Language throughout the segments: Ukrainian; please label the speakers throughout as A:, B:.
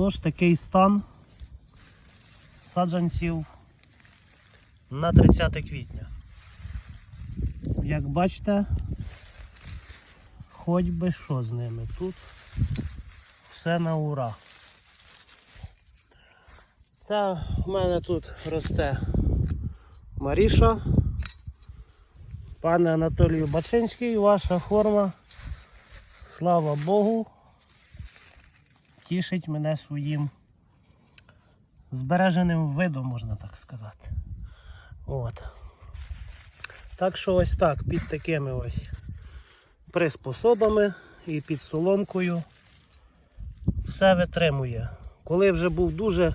A: Отож, такий стан саджанців на 30 квітня. Як бачите, хоч би що з ними. Тут все на ура. Це в мене тут росте Маріша. Пане Анатолію Бачинський, ваша форма, слава Богу, тішить мене своїм збереженим видом, можна так сказати. От. Так що ось так, під такими ось приспособами і під соломкою все витримує. Коли вже був дуже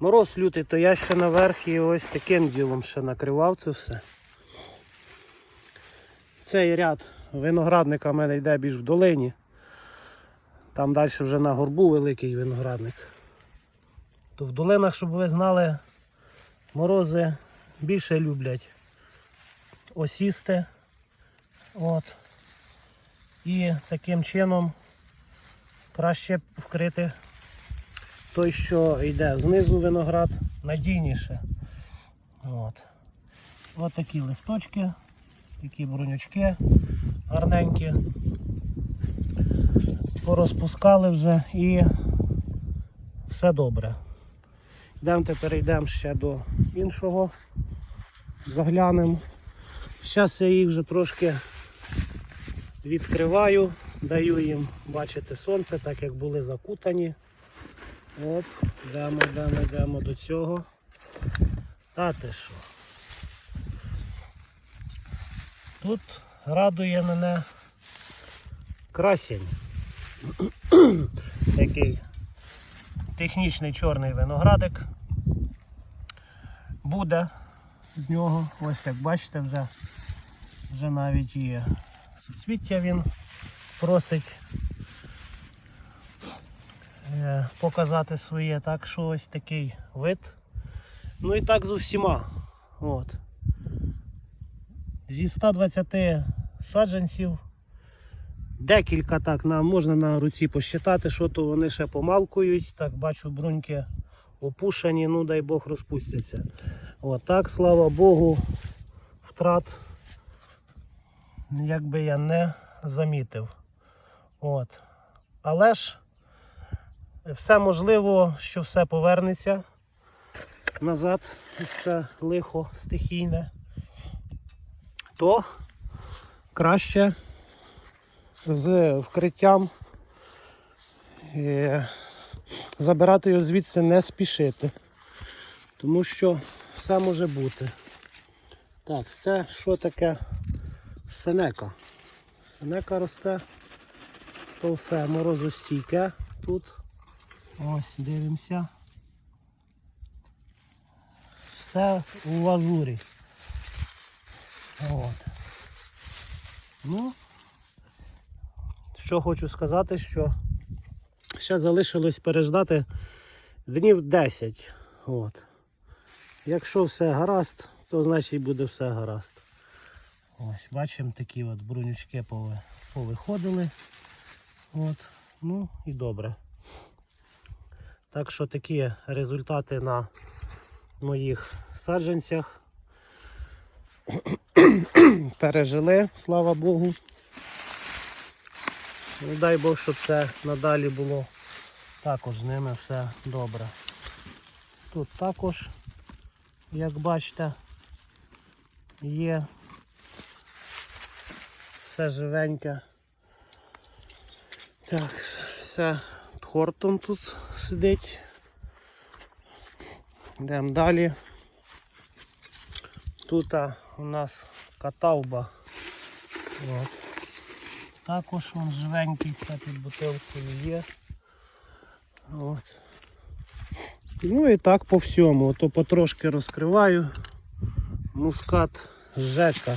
A: мороз лютий, то я ще наверх і ось таким ділом ще накривав це все. Цей ряд виноградника в мене йде більш в долині. Там далі вже на горбу великий виноградник. То в долинах, щоб ви знали, морози більше люблять осісти. От. І таким чином краще вкрити той, що йде знизу виноград, надійніше. От. От такі листочки, такі бронючки гарненькі. Порозпускали вже і все добре. Йдемо тепер йдемо ще до іншого. Заглянемо. Зараз я їх вже трошки відкриваю, даю їм бачити сонце, так як були закутані. Оп, йдемо, йдемо, йдемо до цього. Та ти що? Тут радує мене красень. Такий технічний чорний виноградик. Буде з нього. Ось як бачите, вже, вже навіть є суцвіття він просить е, показати своє. Так що ось такий вид. Ну і так з усіма. От. Зі 120 саджанців. Декілька так на, можна на руці посчитати, що то вони ще помалкують. Так, бачу, бруньки опушені, ну дай Бог розпустяться. От так, слава Богу, втрат якби я не замітив. От. Але ж все можливо, що все повернеться назад, це лихо стихійне, то краще з вкриттям е, забирати його звідси не спішити, тому що все може бути. Так, це що таке сенека? Сенека росте, то все морозостійке тут. Ось, дивимося. Все у ажурі. От. Ну, що хочу сказати, що ще залишилось переждати днів 10. От. Якщо все гаразд, то значить буде все гаразд. Ось, бачимо, такі от брунючки пови- повиходили. От. Ну і добре. Так що такі результати на моїх саджанцях. Пережили, слава Богу. Ну, дай Бог, щоб це надалі було також з ними все добре. Тут також, як бачите, є все живеньке. Так, все Хортон тут сидить. Йдемо далі. Тут у нас катавба. От. Також він живенький, все під бутилкою є. От. Ну і так по всьому. То потрошки розкриваю. Мускат жека.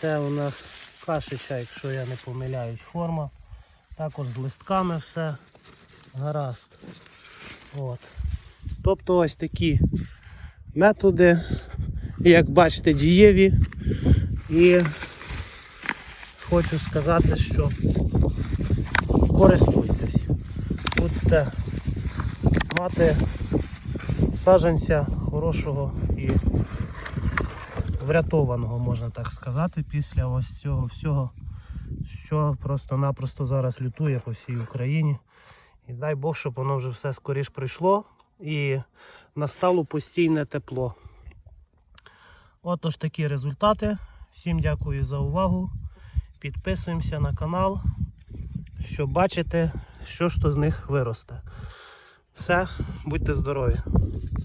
A: Це у нас кашича, якщо я не помиляюсь, форма. Також з листками все гаразд. От. Тобто ось такі методи, як бачите, дієві. І хочу сказати, що користуйтесь. будете мати саджанця хорошого і врятованого, можна так сказати, після ось цього всього, що просто-напросто зараз лютує по всій Україні. І дай Бог, щоб воно вже все скоріш прийшло і настало постійне тепло. Отож такі результати. Всім дякую за увагу. Підписуємося на канал, щоб бачити, що ж то з них виросте. Все, будьте здорові!